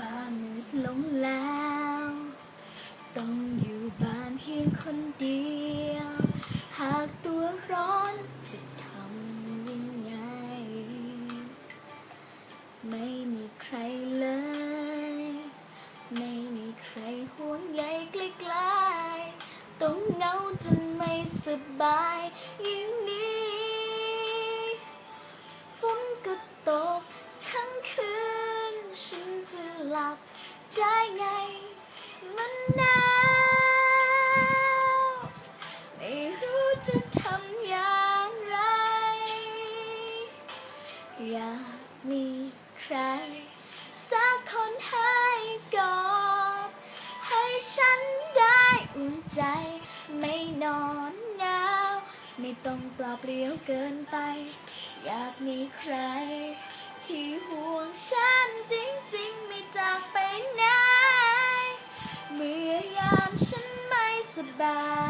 ฝ้ามืดลงแล้ว ต้องอยู่บ้านเพียงคนเดียว หากตัวร้อนจะทำยังไง ไม่มีใครเลย ไม่มีใครห่วงใยใกล้ๆต้องเหงาจนไม่สบายยิ่งนี้ ลับได้ไง มันหนาวไม่รู้จะทำอย่างไร อยากมีใคร สักคนให้กอดให้ฉันได้อุ่นใจ ไม่นอนหนาวไม่ต้องปล่าเปลี่ยวเกินไป อยากมีใคร ที่ห่วงฉัน มื่